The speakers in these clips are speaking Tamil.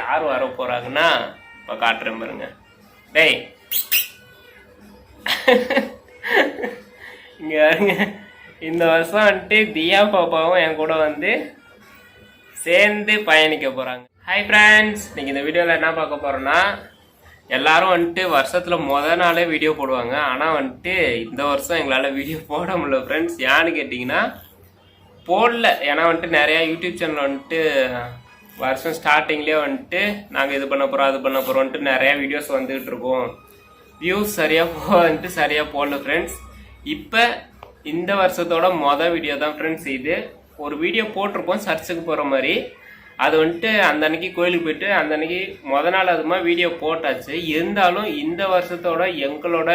யார் வர போகிறாங்கன்னா இப்போ காட்டுறேன் பாருங்க. டேய். இங்கே வருங்க இந்த வருஷம் வந்துட்டு தியா பாப்பாவும் என் கூட வந்து சேர்ந்து பயணிக்க போகிறாங்க ஹாய் ஃப்ரெண்ட்ஸ் நீங்கள் இந்த வீடியோவில் என்ன பார்க்க போகிறோன்னா எல்லாரும் வந்துட்டு வருஷத்தில் மொதல் நாளே வீடியோ போடுவாங்க. ஆனால் வந்துட்டு இந்த வருஷம் எங்களால் வீடியோ போட முடியல ஃப்ரெண்ட்ஸ் ஏன்னு கேட்டிங்கன்னா போடல. ஏன்னா வந்துட்டு நிறையா யூடியூப் சேனல் வந்துட்டு வருஷம் ஸ்டார்டிங்லேயே வந்துட்டு நாங்கள் இது பண்ண போகிறோம் அது பண்ண போகிறோம்ட்டு நிறையா வீடியோஸ் வந்துகிட்டு இருக்கோம். வியூஸ் சரியாக போ வந்துட்டு சரியாக போடல ஃப்ரெண்ட்ஸ் இப்போ இந்த வருஷத்தோட மொதல் வீடியோ தான் ஃப்ரெண்ட்ஸ் இது. ஒரு வீடியோ போட்டிருப்போம் சர்ச்சுக்கு போகிற மாதிரி. அது வந்துட்டு அந்த அன்னைக்கு கோயிலுக்கு போயிட்டு அந்த அன்னைக்கு முத நாள் அதுமா வீடியோ போட்டாச்சு. இருந்தாலும் இந்த வருஷத்தோட எங்களோட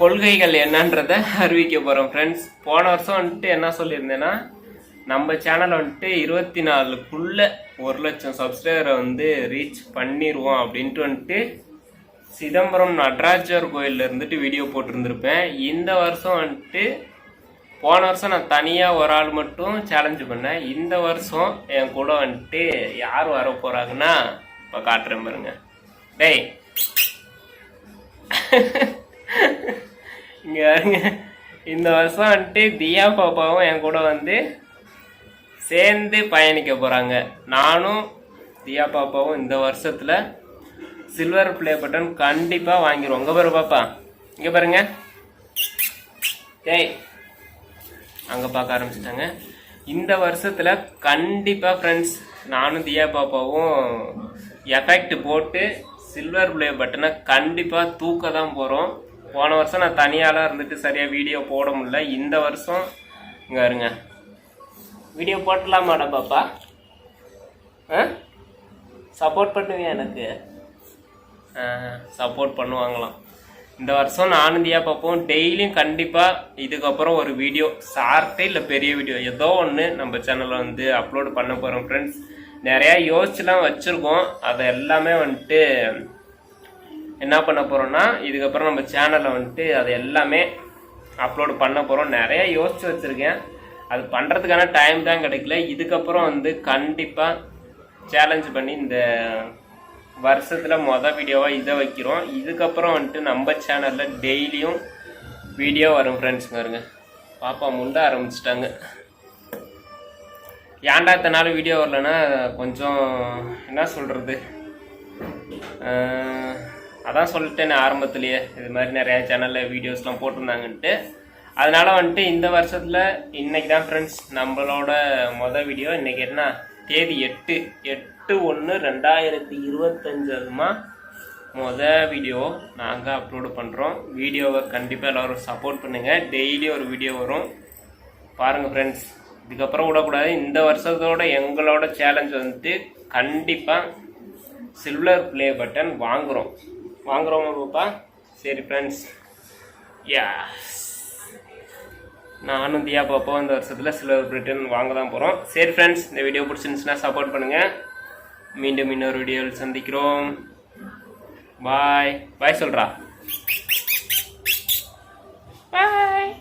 கொள்கைகள் என்னன்றதை அறிவிக்க போகிறோம் ஃப்ரெண்ட்ஸ் போன வருஷம் வந்துட்டு என்ன சொல்லியிருந்தேன்னா நம்ம சேனல் வந்துட்டு இருபத்தி நாலுக்குள்ள ஒரு லட்சம் சப்ஸ்கிரைபரை வந்து ரீச் பண்ணிடுவோம் அப்படின்ட்டு வந்துட்டு சிதம்பரம் நடராஜர் கோயிலில் இருந்துட்டு வீடியோ போட்டிருந்துருப்பேன். இந்த வருஷம் வந்துட்டு போன வருஷம் நான் தனியாக ஒரு ஆள் மட்டும் சேலஞ்சு பண்ணேன். இந்த வருஷம் என் கூட வந்துட்டு யார் வர போகிறாங்கன்னா இப்போ காட்டுறேன் பாருங்க. டேய். இங்கே வருங்க இந்த வருஷம் வந்துட்டு தியா பாப்பாவும் என் கூட வந்து சேர்ந்து பயணிக்க போகிறாங்க நானும் தியா பாப்பாவும் இந்த வருஷத்தில் சில்வர் ப்ளே பட்டன் கண்டிப்பாக வாங்கிடுவோம் உங்கள் பாரு பாப்பா. இங்கே பாருங்க. டேய் அங்கே பார்க்க ஆரம்பிச்சிட்டாங்க. இந்த வருஷத்தில் கண்டிப்பாக ஃப்ரெண்ட்ஸ் நானும் தியா பாப்பாவும் எஃபெக்ட் போட்டு சில்வர் ப்ளே பட்டனை கண்டிப்பாக தூக்க தான் போகிறோம் போன வருஷம் நான் தனியாலாம் இருந்துட்டு சரியாக வீடியோ போட முடியல. இந்த வருஷம் இங்கே இருங்க வீடியோ போட்டலாமாடா பாப்பா? ஆ? சப்போர்ட் பண்ணுவியா எனக்கு? சப்போர்ட் பண்ணுவாங்களாம். இந்த வருஷம் நானும் பார்ப்போம் டெய்லியும் கண்டிப்பாக இதுக்கப்புறம் ஒரு வீடியோ ஷார்ட்டே இல்லை பெரிய வீடியோ ஏதோ ஒன்று நம்ம சேனலில் வந்து அப்லோடு பண்ண போகிறோம் ஃப்ரெண்ட்ஸ் நிறையா யோசிச்சுலாம் வச்சுருக்கோம். அதை எல்லாமே வந்துட்டு என்ன பண்ண போகிறோம்னா இதுக்கப்புறம் நம்ம சேனலில் வந்துட்டு அது எல்லாமே அப்லோடு பண்ண போகிறோம் நிறையா யோசிச்சு வச்சுருக்கேன். அது பண்ணுறதுக்கான டைம் தான் கிடைக்கல. இதுக்கப்புறம் வந்து கண்டிப்பாக சேலஞ்ச் பண்ணி இந்த வருஷத்தில் மொதல் வீடியோவாக இதை வைக்கிறோம். இதுக்கப்புறம் வந்துட்டு நம்ம சேனலில் டெய்லியும் வீடியோ வரும் ஃப்ரெண்ட்ஸ் பாருங்க. பாப்பா முண்ட ஆரம்பிச்சிட்டாங்க. ஏன்டா இத்தனை நாள் வீடியோ வரலன்னா கொஞ்சம் என்ன சொல்கிறது அதான் சொல்லிட்டேன் ஆரம்பத்திலேயே. இது மாதிரி நிறையா சேனலில் வீடியோஸ்லாம் போட்டிருந்தாங்கன்ட்டு. அதனால் வந்துட்டு இந்த வருஷத்தில் இன்றைக்கி தான் ஃப்ரெண்ட்ஸ் நம்மளோட மொதல் வீடியோ இன்றைக்கி என்ன? தேதி எட்டு. எட்டு ஒன்று ரெண்டாயிரத்தி இருபத்தஞ்சதுமா மொதல் வீடியோ நாங்கள் அப்லோடு பண்ணுறோம் வீடியோவை கண்டிப்பாக எல்லோரும் சப்போர்ட் பண்ணுங்கள் டெய்லி ஒரு வீடியோ வரும். பாருங்கள் ஃப்ரெண்ட்ஸ் இதுக்கப்புறம் விடக்கூடாது. இந்த வருஷத்தோட எங்களோட சேலஞ்ச் வந்துட்டு கண்டிப்பாக சில்வர் ப்ளே பட்டன் வாங்குகிறோம் வாங்குகிறோமா பாப்பா? சரி ஃப்ரெண்ட்ஸ் யா நானும் தியா பாப்பா இந்த வருஷத்தில் சில்வர் பட்டன் வாங்க தான் போகிறோம் சரி ஃப்ரெண்ட்ஸ் இந்த வீடியோ பிடிச்சிருந்துச்சுன்னா சப்போர்ட் பண்ணுங்கள் மீண்டும் இன்னொரு வீடியோவில் சந்திக்கிறோம். பாய் பாய் சொல்கிறா பாய்